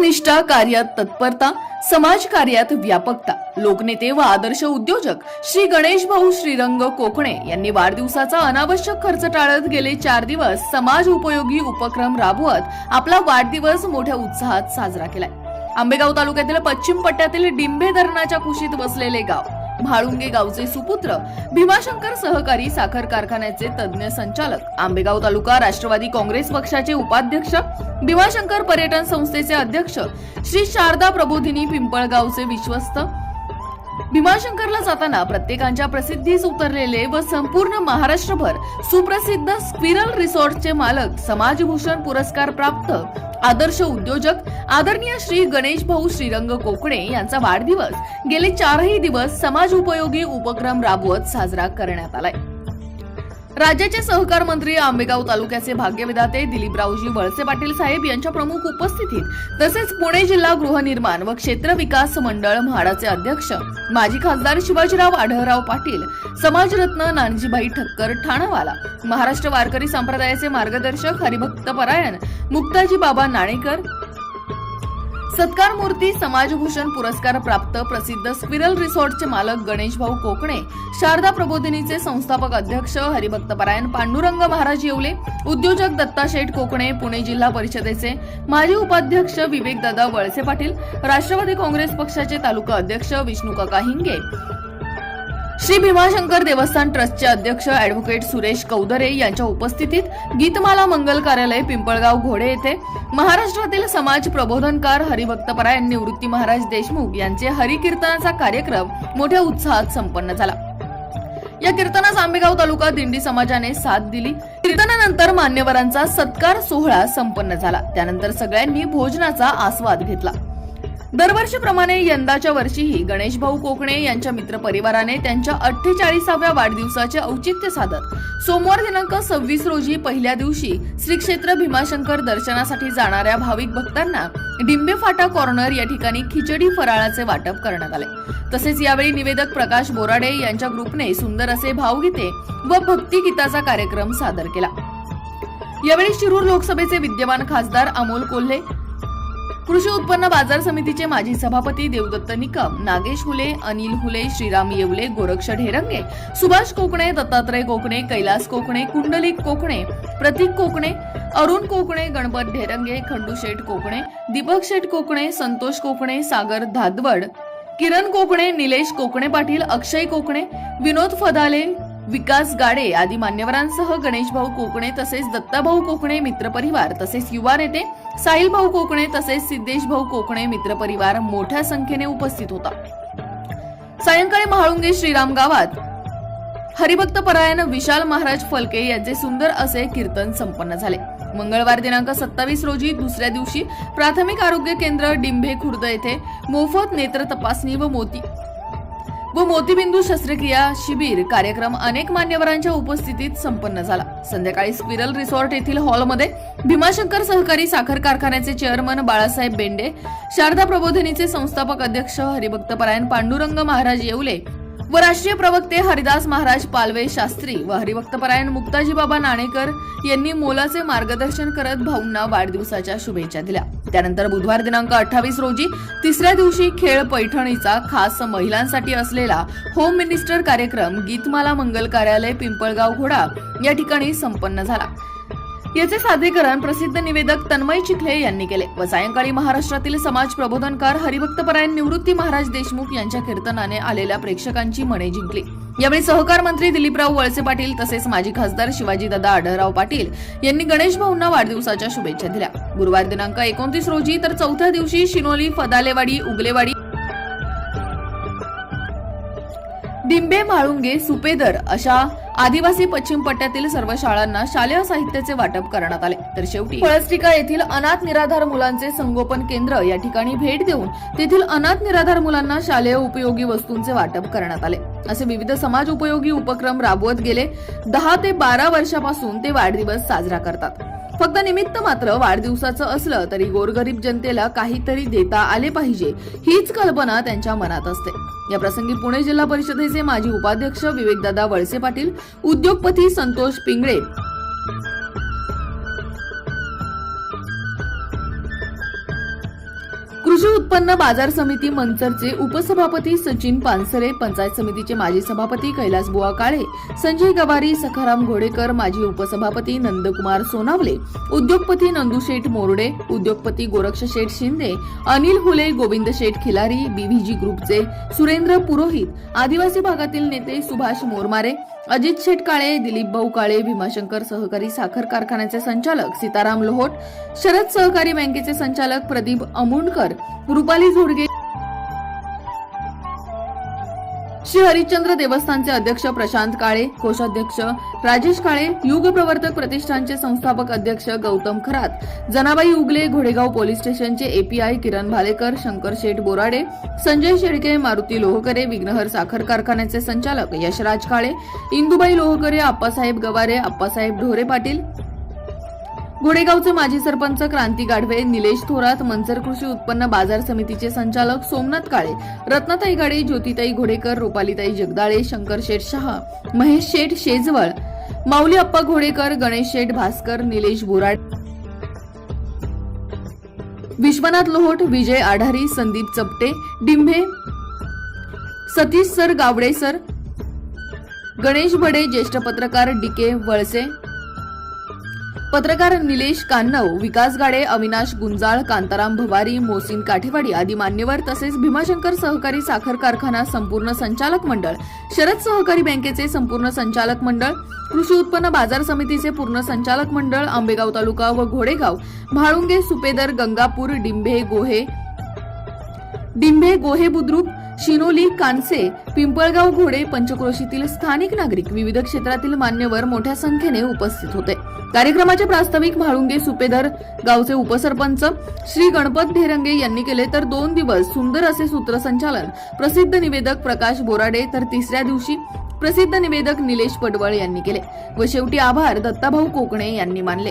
निष्ठा कार्यात तत्परता समाज कार्यात व्यापकता. लोकनेते व आदर्श उद्योजक श्री गणेश भाऊ श्रीरंग कोकणे यांनी वाढदिवसाचा अनावश्यक खर्च टाळत गेले चार दिवस समाज उपयोगी उपक्रम राबवत आपला वाढदिवस मोठ्या उत्साहात साजरा केलाय. आंबेगाव तालुक्यातील पश्चिम पट्ट्यातील डिंबे धरणाच्या कुशीत वसलेले गाव. म्हाळुंगे गावचे सुपुत्र भीमाशंकर सहकारी साखर कारखान्याचे तज्ज्ञ संचालक. आंबेगाव तालुका राष्ट्रवादी काँग्रेस पक्षाचे उपाध्यक्ष भीमाशंकर पर्यटन संस्थेचे अध्यक्ष श्री शारदा प्रबोधिनी पिंपळगावचे विश्वस्त भीमाशंकरला जाताना प्रत्येकांच्या प्रसिद्धीस उतरलेले व संपूर्ण महाराष्ट्रभर सुप्रसिद्ध स्क्विरल रिसॉर्टचे मालक समाजभूषण पुरस्कार प्राप्त आदर्श उद्योजक आदरणीय श्री गणेश भाऊ श्रीरंग कोकणे यांचा वाढदिवस गेले चारही दिवस समाज उपयोगी उपक्रम राबवत साजरा करण्यात आलाय. राज्याचे सहकार मंत्री आंबेगाव तालुक्याचे भाग्यविधाते दिलीपरावजी वळसे पाटील साहेब यांच्या प्रमुख उपस्थितीत तसेच पुणे जिल्हा गृहनिर्माण व क्षेत्र विकास मंडळ म्हाडाचे अध्यक्ष माजी खासदार शिवाजीराव आढळराव पाटील समाजरत्न नानजीबाई ठक्कर ठाणावाला महाराष्ट्र वारकरी संप्रदायाचे मार्गदर्शक हरिभक्त परायण मुक्ताजी बाबा नाणेकर सत्कार मूर्ती समाजभूषण पुरस्कार प्राप्त प्रसिद्ध स्पिरल रिसॉर्टचे मालक गणेश भाऊ कोकणे शारदा प्रबोधिनीचे संस्थापक अध्यक्ष हरिभक्त परायण पांडुरंग महाराज येवले उद्योजक दत्ता शेठ कोकणे पुणे जिल्हा परिषदेचे माजी उपाध्यक्ष विवेकदादा वळसे पाटील राष्ट्रवादी काँग्रेस पक्षाचे तालुका अध्यक्ष विष्णू काका हिंगे श्री भीमाशंकर देवस्थान ट्रस्टचे अध्यक्ष अॅडव्होकेट सुरेश कौदरे यांच्या उपस्थितीत गीतमाला मंगल कार्यालय पिंपळगाव घोडे येथे महाराष्ट्रातील समाज प्रबोधनकार हरिभक्तपरायण निवृत्ती महाराज देशमुख यांचे हरिकीर्तनाचा कार्यक्रम मोठ्या उत्साहात संपन्न झाला. या कीर्तनास आंबेगाव तालुका दिंडी समाजाने साथ दिली. कीर्तनानंतर मान्यवरांचा सत्कार सोहळा संपन्न झाला. त्यानंतर सगळ्यांनी भोजनाचा आस्वाद घेतला. दरवर्षीप्रमाणे यंदाच्या वर्षीही गणेश भाऊ कोकणे यांच्या मित्र परिवाराने त्यांच्या अठ्ठेचाळीसाव्या वाढदिवसाचे औचित्य साधत सोमवार दिनांक सव्वीस रोजी पहिल्या दिवशी श्री क्षेत्र भीमाशंकर दर्शनासाठी जाणाऱ्या भाविक भक्तांना डिंबे फाटा कॉर्नर या ठिकाणी खिचडी फराळाचे वाटप करण्यात आले. तसेच यावेळी निवेदक प्रकाश बोराडे यांच्या ग्रुपने सुंदर असे भावगीते व भक्तिगीताचा कार्यक्रम सादर केला. यावेळी शिरूर लोकसभेचे विद्यमान खासदार अमोल कोल्हे कृषी उत्पन्न बाजार समितीचे माजी सभापती देवदत्त निकम नागेश हुले अनिल हुले श्रीराम येवले गोरक्ष ढेरंगे सुभाष कोकणे दत्तात्रय कोकणे कैलास कोकणे कुंडलिक कोकणे प्रतीक कोकणे अरुण कोकणे गणपत ढेरंगे खंडू शेठ कोकणे दीपक शेठ कोकणे संतोष कोकणे सागर धादवड किरण कोकणे निलेश कोकणे पाटील अक्षय कोकणे विनोद फदाले विकास गाडे आदी मान्यवरांसह गणेश भाऊ कोकणे तसेच दत्ताभाऊ कोकणे मित्रपरिवार तसेच युवा नेते साहिल भाऊ कोकणे तसेच सिद्धेश भाऊ कोकणे मित्रपरिवार मोठ्या संख्येने उपस्थित होता. सायंकाळी महाळुंगे श्रीराम गावात हरिभक्त परायण विशाल महाराज फलके यांचे सुंदर असे कीर्तन संपन्न झाले. मंगळवार दिनांक सत्तावीस रोजी दुसऱ्या दिवशी प्राथमिक आरोग्य केंद्र डिंभे खुर्द येथे मोफत नेत्र तपासणी व मोती व मोतीबिंदू शस्त्रक्रिया शिबिर कार्यक्रम अनेक मान्यवरांच्या उपस्थितीत संपन्न झाला. संध्याकाळी स्क्विरल रिसॉर्ट येथील हॉलमध्ये भीमाशंकर सहकारी साखर कारखान्याचे चेअरमन बाळासाहेब बेंडे शारदा प्रबोधिनीचे संस्थापक अध्यक्ष हरिभक्त परायण पांडुरंग महाराज येवले व राष्ट्रीय प्रवक्ते हरिदास महाराज पालवे शास्त्री व हरिभक्तपरायण मुक्ताजी बाबा नाणेकर यांनी मोलाचे मार्गदर्शन करत भाऊंना वाढदिवसाच्या शुभेच्छा दिल्या. त्यानंतर बुधवार दिनांक अठ्ठावीस रोजी तिसऱ्या दिवशी खेळ पैठणीचा खास महिलांसाठी असलेला होम मिनिस्टर कार्यक्रम गीतमाला मंगल कार्यालय पिंपळगाव घोडा या ठिकाणी संपन्न झाला. याचे साधेकरण प्रसिद्ध निवेदक तन्मय चिखले यांनी केले. व सायंकाळी महाराष्ट्रातील समाज प्रबोधनकार हरिभक्तपरायण निवृत्ती महाराज देशमुख यांच्या कीर्तनाने आलेल्या प्रेक्षकांची मने जिंकली. यावेळी सहकार मंत्री दिलीपराव वळसे पाटील तसेच माजी खासदार शिवाजीदादा आढळराव पाटील यांनी गणेश भाऊंना वाढदिवसाच्या शुभेच्छा दिल्या. गुरुवार दिनांक एकोणतीस रोजी तर चौथ्या दिवशी शिनोली फदालेवाडी उगलेवाडी डिंबे म्हाळुंगे सुपेदर अशा आदिवासी पश्चिम पट्ट्यातील सर्व शाळांना शालेय साहित्याचे वाटप करण्यात आले. तर शेवटी फळस्टिका येथील अनाथ निराधार मुलांचे संगोपन केंद्र या ठिकाणी भेट देऊन तेथील अनाथ निराधार मुलांना शालेय उपयोगी वस्तूंचे वाटप करण्यात आले. असे विविध समाज उपयोगी उपक्रम राबवत गेले. दहा ते बारा वर्षापासून ते वाढदिवस साजरा करतात. फक्त निमित्त मात्र वाढदिवसाचं असलं तरी गोरगरीब जनतेला काहीतरी देता आले पाहिजे हीच कल्पना त्यांच्या मनात असते. या प्रसंगी पुणे जिल्हा परिषदेचे माजी उपाध्यक्ष विवेकदादा वळसे पाटील उद्योगपती संतोष पिंगळे कृषी उत्पन्न बाजार समिती मंचरचे उपसभापती सचिन पानसरे पंचायत समितीचे माजी सभापती कैलास बुवा काळे संजय गवारी सखाराम घोडेकर माजी उपसभापती नंदकुमार सोनावले उद्योगपती नंदू शेठ मोरडे उद्योगपती गोरक्ष शेठ शिंदे अनिल हुले गोविंद शेठ खिलारी बीव्हीजी ग्रुपचे सुरेंद्र पुरोहित आदिवासी भागातील नेते सुभाष मोरमारे अजित शेटकाळे दिलीप भाऊ काळे भीमाशंकर सहकारी साखर कारखान्याचे संचालक सीताराम लोहोट शरद सहकारी बँकेचे संचालक प्रदीप अमुंडकर रुपाली झोडगे श्री हरिश्चंद्र देवस्थानचे अध्यक्ष प्रशांत काळे कोषाध्यक्ष राजेश काळे युग प्रवर्तक प्रतिष्ठानचे संस्थापक अध्यक्ष गौतम खरात जनाबाई उगले घोडेगाव पोलीस स्टेशनचे एपीआय किरण भालेकर शंकर शेठ बोराडे संजय शेडके मारुती लोहकरे विघ्नहर साखर कारखान्याचे संचालक यशराज काळे इंदुबाई लोहकरे आप्पासाहेब गवारे आप्पासाहेब ढोरे पाटील गोडेगावचे माजी सरपंच क्रांती गाढवे निलेश थोरात मंचर कृषी उत्पन्न बाजार समितीचे संचालक सोमनाथ काळे रत्नाताई गाडे ज्योतिताई घोडेकर रुपालीताई जगदाळे शंकर शेठ शहा महेश शेठ शेजवळ माऊली अप्पा घोडेकर गणेश शेठ भास्कर निलेश बोराडे विश्वनाथ लोहोट विजय आढारी संदीप चपटे डिंभे सतीश सर गावडे सर गणेश बडे ज्येष्ठ पत्रकार डी के वळसे पत्रकार निलेश कान्नव विकास गाडे अविनाश गुंजाळ कांताराम भवारी मोसिन काठेवाडी आदी मान्यवर तसेच भीमाशंकर सहकारी साखर कारखाना संपूर्ण संचालक मंडळ शरद सहकारी बँकेचे संपूर्ण संचालक मंडळ कृषी उत्पन्न बाजार समितीचे पूर्ण संचालक मंडळ आंबेगाव तालुका व घोडेगाव म्हाळुंगे सुपेदर गंगापूर डिंभे गोहे डिंभे गोहे बुद्रुक शिनोली कानसे पिंपळगाव घोडे पंचक्रोशीतील स्थानिक नागरिक विविध क्षेत्रातील मान्यवर मोठ्या संख्येने उपस्थित होते. कार्यक्रमाचे प्रास्ताविक म्हाळुंगे सुपेदार गावचे उपसरपंच श्री गणपत ढेरंगे यांनी केले तर दोन दिवस सुंदर असे सूत्रसंचालन. प्रसिद्ध निवेदक प्रकाश बोराडे तर तिसऱ्या दिवशी प्रसिद्ध निवेदक निलेश पडवळ यांनी केले व शेवटी आभार दत्ताभाऊ कोकणे यांनी मानले.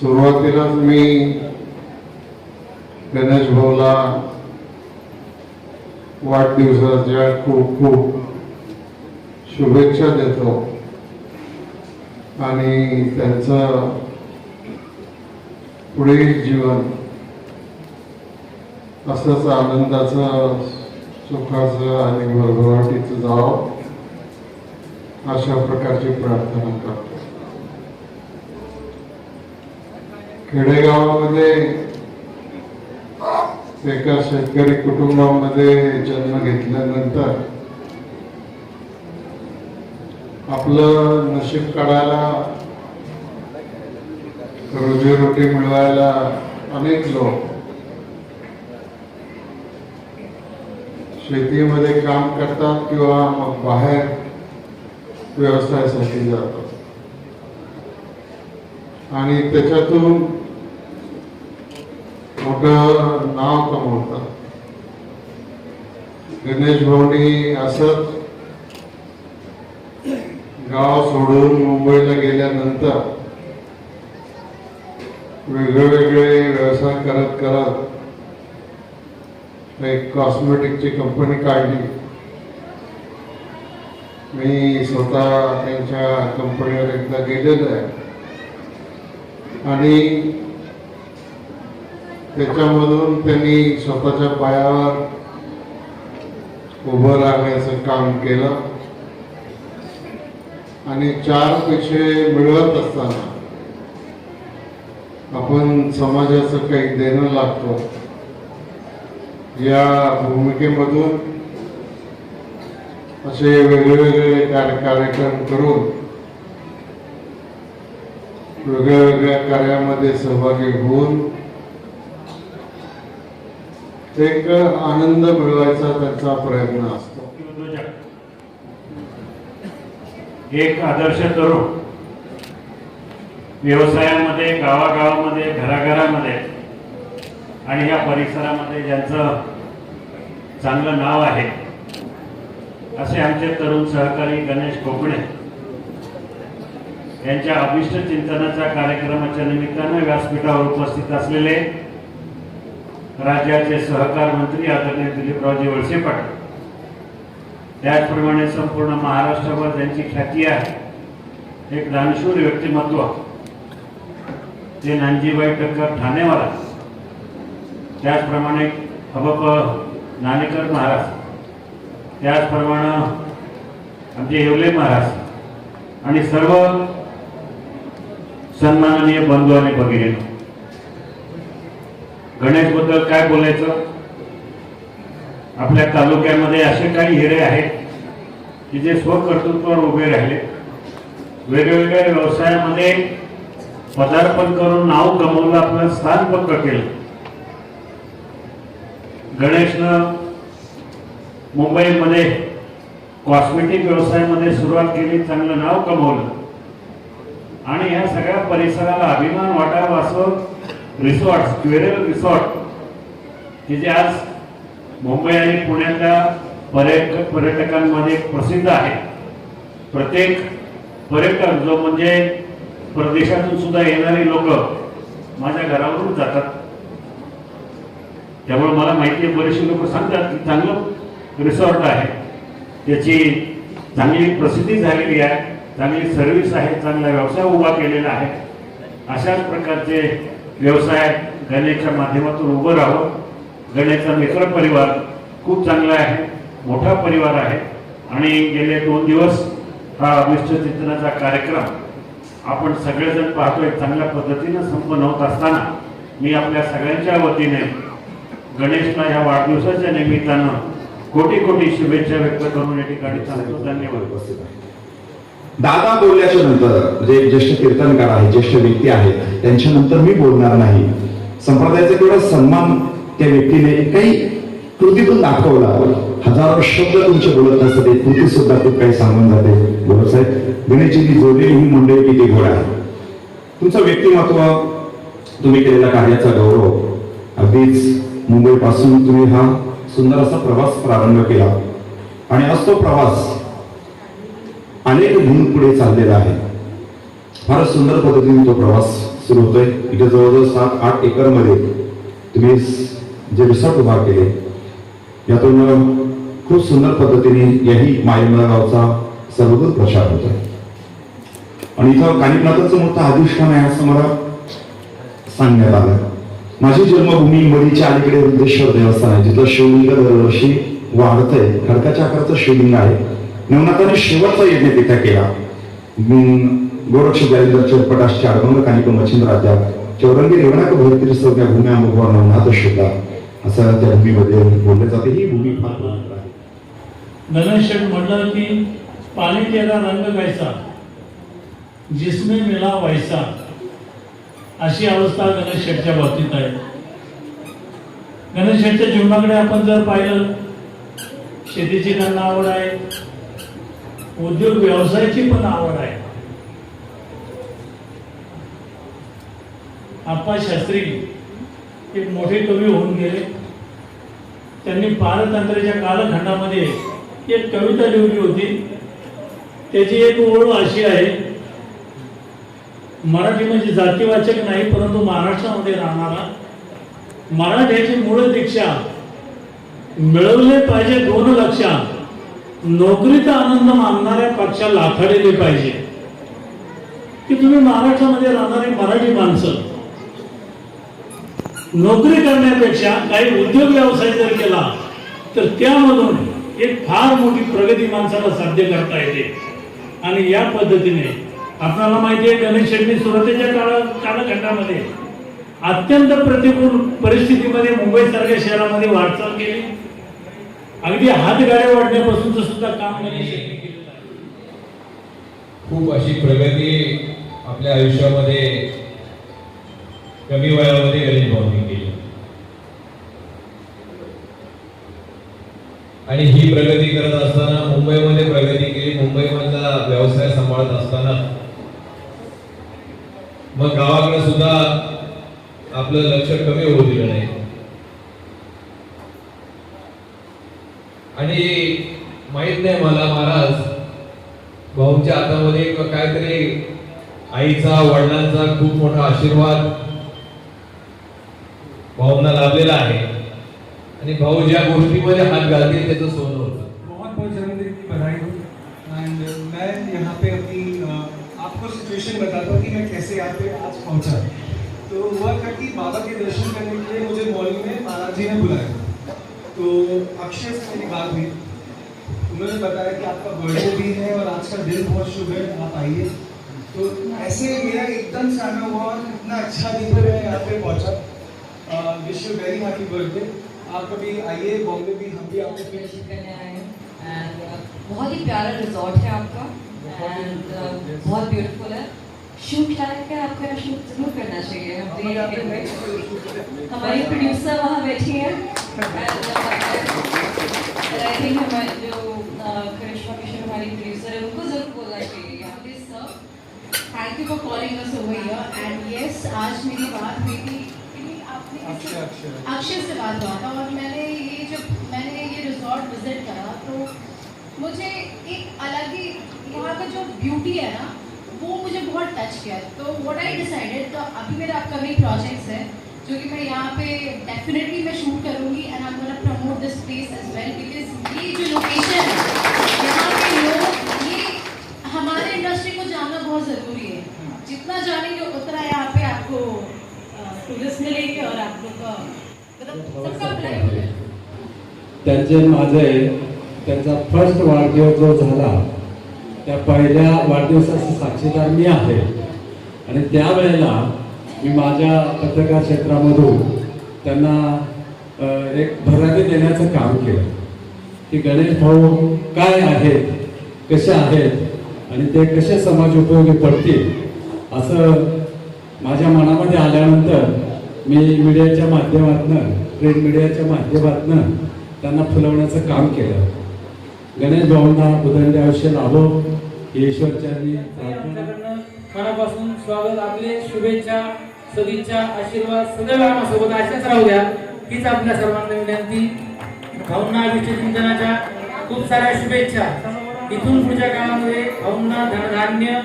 सुरुवातीलाच मी गणेश भाऊला वाढदिवसाच्या खूप खूप शुभेच्छा देतो. आणि त्यांचं पुढील जीवन असंच आनंदाचं सुखाचं आणि भरभराटीचं जावं अशा प्रकारची प्रार्थना करतो. खेडेगावामध्ये एका शेतकरी कुटुंबामध्ये जन्म घेतल्यानंतर आपलं नशीब काढायला रोजीरोटी मिळवायला अनेक लोक शेतीमध्ये काम करतात किंवा मग बाहेर व्यवसायासाठी जातात. आणि त्याच्यातून मोठं नाव कमवतात. गणेश भाऊनी असत गाव सोडून मुंबईला गेल्यानंतर वेगळे वेगळे व्यवसाय करत करत एक कॉस्मेटिकची कंपनी काढली. मी स्वतः त्यांच्या कंपनीवर एकदा गेलेलो आहे. आणि त्याच्यामधून त्यांनी स्वतःच्या पायावर उभं राहण्याचं काम केलं. आणि चार पैसे मिळवत असताना आपण समाजाचं काही देणं लागतो. या भूमिकेमधून असे वेगळेवेगळे कार्य कार्यक्रम करून वेगळ्या वेगळ्या कार्यामध्ये सहभागी होऊन एक आनंद मिळवायचा त्यांचा प्रयत्न असतो. एक आदर्श तरुण व्यवसायामध्ये गावागावामध्ये घराघरामध्ये आणि या परिसरामध्ये ज्यांचं चांगलं नाव आहे असे आमचे तरुण सहकारी गणेश कोकणे यांच्या अभिष्ट चिंतनाच्या कार्यक्रमाच्या निमित्तानं व्यासपीठावर उपस्थित असलेले राज्याचे सहकार मंत्री आदरणीय दिलीपरावजी वळसे पाटील. त्याचप्रमाणे संपूर्ण महाराष्ट्रावर त्यांची ख्याती आहे. एक दानशूर व्यक्तिमत्व ते नानजीबाई टक्कर ठाणेवाला त्याचप्रमाणे हबप नाणेकर महाराज. त्याचप्रमाणे आमचे येवले महाराज. आणि सर्व सन्माननीय बंधू आणि भगिनी. गणेशबद्दल काय बोलायचं? आपल्या तालुक्यामध्ये असे काही हिरे आहेत की जे स्वकर्तृत्वावर उभे राहिले. वेगवेगळ्या व्यवसायामध्ये पदार्पण करून नाव कमवलं आपलं स्थान पक्क केलं. गणेशनं मुंबईमध्ये कॉस्मेटिक व्यवसायामध्ये सुरुवात केली चांगलं नाव कमवलं. आणि ह्या सगळ्या परिसराला अभिमान वाटावा असं रिसॉर्ट क्वेरल रिसॉर्ट हे जे आज मुंबई आणि पुण्यातल्या पर्यटक पर्यटकांमध्ये प्रसिद्ध आहे. प्रत्येक पर्यटक जो म्हणजे परदेशातून सुद्धा येणारी लोक माझ्या घरावरून जातात. त्यामुळे मला माहिती आहे बरेचसे लोक सांगतात की चांगलं रिसॉर्ट आहे. त्याची चांगली प्रसिद्धी झालेली आहे चांगली सर्व्हिस आहे चांगला व्यवसाय उभा केलेला आहे. अशाच प्रकारचे व्यवसाय गणेशच्या माध्यमातून उभं राहून गणेशचा मित्र परिवार खूप चांगला आहे मोठा परिवार आहे. आणि गेले दोन दिवस हा अभिष्ट चिंतनाचा कार्यक्रम आपण सगळेजण पाहतोय चांगल्या पद्धतीनं संपन्न होत असताना मी आपल्या सगळ्यांच्या वतीने गणेशला ह्या वाढदिवसाच्या निमित्तानं कोटी कोटी शुभेच्छा व्यक्त करून या ठिकाणी सांगतो. धन्यवाद. दादा बोलल्याच्या नंतर जे ज्येष्ठ कीर्तनकार आहेत ज्येष्ठ व्यक्ती आहेत त्यांच्या नंतर मी बोलणार नाही. संप्रदायाचा केवढा सन्मान त्या व्यक्तीने काही कृतीतून दाखवला. हजारो शब्द तुमचे बोलत नसते ते कृती सुद्धा खूप काही सांगून जाते. बोलत साहेब? गणेशजींनी जोडलेली ही मंडळी किती गोड आहे. तुमचं व्यक्तिमत्व तुम्ही केलेल्या कार्याचा गौरव. अगदीच मुंबईपासून तुम्ही हा सुंदर असा प्रवास प्रारंभ केला. आणि असतो प्रवास अनेक गुण पुढे चाललेला आहे फारच सुंदर पद्धतीने तो प्रवास सुरू होतोय. इथे जवळजवळ सात आठ एकरमध्ये तुम्ही जे रिसॉर्ट उभा केले यातून खूप सुंदर पद्धतीने याही मायमला गावचा सर्वदूर प्रचार आहे आणि इथं कानिपनाथाचं मोठं अधिष्ठान आहे असं मला सांगण्यात आलं. माझी जन्मभूमी मडीच्या अलीकडे वृद्धेश्वर देवस्थान आहे जिथं शिवलिंग दरवर्षी वाढतंय. खडकाच्या आकाराचं शिवलिंग आहे. नवनाथाने शेवटचा यज्ञ तिथे केला. गोरक्ष जालिंदर चौपटाशचे चारभंग कानिक मच्छिंद्र राजा चौरंगी रेवणाक भरतीर सौक्या भूमी अनुभव नवनाथ शोधा असं त्या भूमीमध्ये बोलले जाते. ही भूमी फार पवित्र आहे. गणेश शेठ की पाणी तेरा रंग गायचा जिसमे मिला व्हायचा अशी अवस्था गणेशच्या शेठच्या बाबतीत आहे. गणेशच्या शेठच्या जीवनाकडे आपण जर पाहिलं शेतीची त्यांना आवड आहे. उद्योग व्यवसायाची पण आवड आहे. आप्पा शास्त्री एक मोठे कवी होऊन गेले. त्यांनी पारतंत्र्याच्या कालखंडामध्ये एक कविता लिहिली होती. त्याची एक ओळ अशी आहे मराठी म्हणजे जातीवाचक नाही परंतु महाराष्ट्रामध्ये राहणारा. मराठ्याची मूळ दीक्षा मिळवले पाहिजे दोन लक्षात नोकरीचा आनंद मानणाऱ्या पक्षा लाथाडले पाहिजे. की तुम्ही महाराष्ट्रामध्ये राहणारी मराठी माणसं. नोकरी करण्यापेक्षा काही उद्योग व्यवसाय जर केला तर त्यामधून एक फार मोठी प्रगती माणसाला साध्य करता येते. आणि या पद्धतीने आपल्याला माहिती आहे गणेश शेट्टी सुरुवातीच्या काळ कालखंडामध्ये अत्यंत प्रतिकूल परिस्थितीमध्ये मुंबईसारख्या शहरामध्ये वाटचाल केली. अगदी हातगाड्या वाढण्यापासूनच सुद्धा काम खूप अशी प्रगती आपल्या आयुष्यामध्ये कमी वयामध्ये गणेश भाऊनी केली. आणि ही प्रगती करत असताना मुंबईमध्ये प्रगती केली. मुंबईमधला व्यवसाय सांभाळत असताना मग गावाकडे सुद्धा आपलं लक्ष कमी होऊ दिलं नाही. आणि माहीत नाही मला महाराज भाऊंच्या हातामध्ये काहीतरी आईचा वडिलांचा खूप मोठा आशीर्वाद भाऊंना लाभलेला आहे. आणि भाऊ ज्या गोष्टीमध्ये हात घालतील त्याचं सोनं होतं. बहुत बहुत जन्मदिन की बधाई हो. एंड uh, मैं यहाँ पे अपनी uh, आपको सिचुएशन बताता हूँ कि मैं कैसे यहाँ पे आज पहुँचा। तो हुआ था कि बाबा के दर्शन करने के लिए मुझे मॉर्निंग में महाराज जी ने बुलाया। तो अक्षय से मेरी बात हुई। उन्होंने बताया कि आपका बर्थडे भी है और आज का दिन बहुत शुभ है आप आइए। तो ऐसे मेरा एकदम से आना हुआ और इतना अच्छा दिन पे मैं यहाँ पे पहुँचा। Wish you very happy birthday आप कभी आइए बॉम्बे भी हम भी आपको करने आए हैं। बहुत ही प्यारा रिजॉर्ट है आपका। एंड बहुत ब्यूटीफुल है। शूट लायक है आपको यहाँ शूट ज़रूर करना चाहिए। तो। हमारी प्रोड्यूसर वहाँ बैठी है। आई थिंक हमारे जो uh, करिश्मा किशोर हमारी प्रोड्यूसर है उनको ज़रूर बोलना चाहिए यहाँ पे sir thank you for calling us over here and yes आज मेरी बात हुई थी अक्षय से बात हुआ था और मैंने ये जब मैंने ये रिजॉर्ट विज़िट करा तो मुझे एक अलग ही वहाँ का जो ब्यूटी है ना वो मुझे बहुत टच किया। तो व्हाट आई डिसाइडेड तो अभी मेरा अपकमिंग प्रोजेक्ट्स है। जो कि मैं यहाँ पे डेफिनेटली मैं शूट करूँगी and I gonna promote this place as well because ये जो लोकेशन है यहाँ पे लोग ये हमारे इंडस्ट्री को जानना बहुत ज़रूरी है। जितना जानेंगे उतना यहाँ पे आपको टूरिस्ट मिलेंगे और आप लोग का मतलब सबका भलाई होगा। त्यांचे माझे त्यांचा फर्स्ट वाढदिवस जो झाला त्या पहिल्या वाढदिवसाचा साक्षीदार मी आहे. आणि त्यावेळेला मी माझ्या पत्रकार क्षेत्रामधून त्यांना एक भरारी देण्याचं काम केलं. की गणेश भाऊ काय आहेत कसे आहेत आणि ते कसे समाज उपयोगी पडतील असं माझ्या मनामध्ये आल्यानंतर मी मीडियाच्या माध्यमातून प्रिंट मीडियाच्या माध्यमातून त्यांना फुलवण्याचं काम केलं. गणेश भाऊंना उदंड आयुष्य लाभो ही मनापासून स्वागत आपले शुभेच्छा सदिच्छा आशीर्वाद सदैव आम्हासोबत अशाच राहू द्या. हीच आपल्या सर्वांना विनंती. भाऊंना विश्वचिंतनाच्या खूप साऱ्या शुभेच्छा. इथून पुढच्या काळामध्ये भाऊंना धनधान्य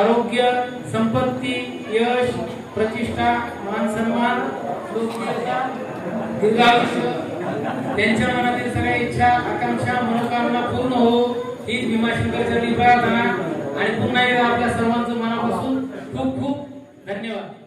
आरोग्य संपत्ती यश प्रतिष्ठा मान सन्मान दीर्घायुष्य त्यांच्या मनातील सगळ्या इच्छा आकांक्षा मनोकामना पूर्ण हो. हीच भीमाशंकरच्या चरणी प्रार्थना. आणि पुन्हा एकदा आपल्या सर्वांचं मनापासून खूप खूप धन्यवाद.